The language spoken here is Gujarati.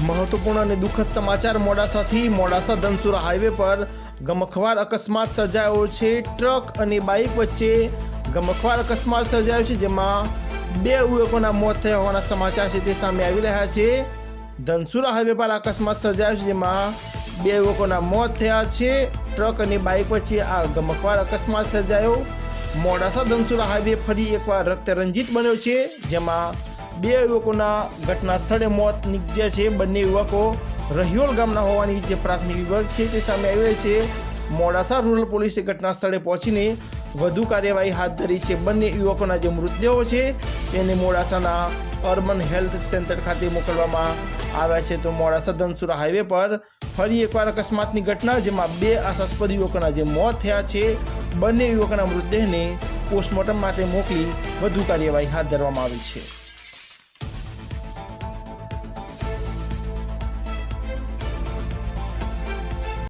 મહત્વપૂર્ણ અને દુઃખદ સમાચાર મોડાસાથી મોડાસા ધનસુરા હાઈવે પર ગમખવાર અકસ્માત સર્જાયો છે. ટ્રક અને બાઇક વચ્ચે ગમખવાર અકસ્માત સર્જાયો છે, જેમાં બે યુવકોના મોત થયા હોવાના સમાચાર છે, તે સામે આવી રહ્યા છે. ધનસુરા હાઈવે પર અકસ્માત સર્જાયો છે, જેમાં બે યુવકોના મોત થયા છે. ટ્રક અને બાઇક વચ્ચે આ ગમખવાર અકસ્માત સર્જાયો. મોડાસા ધનસુરા હાઈવે ફરી એકવાર રક્તરંજિત બન્યો છે, જેમાં બે યુવકોના ઘટના સ્થળે મોત નીપજ્યા છે. બંને યુવકો રહિયોલ ગામના હોવાની જે પ્રાથમિક વિભાગ છે તે સામે આવી છે. મોડાસા રૂરલ પોલીસે ઘટના સ્થળે પહોંચીને વધુ કાર્યવાહી હાથ ધરી છે. બંને યુવકોના જે મૃતદેહો છે તેને મોડાસાના અર્બન હેલ્થ સેન્ટર ખાતે મોકલવામાં આવ્યા છે. તો મોડાસા ધનસુરા હાઈવે પર ફરી એકવાર અકસ્માતની ઘટના, જેમાં બે આશાસ્પદ યુવકોના જે મોત થયા છે, બંને યુવકોના મૃતદેહને પોસ્ટમોર્ટમ માટે મોકલી વધુ કાર્યવાહી હાથ ધરવામાં આવી છે.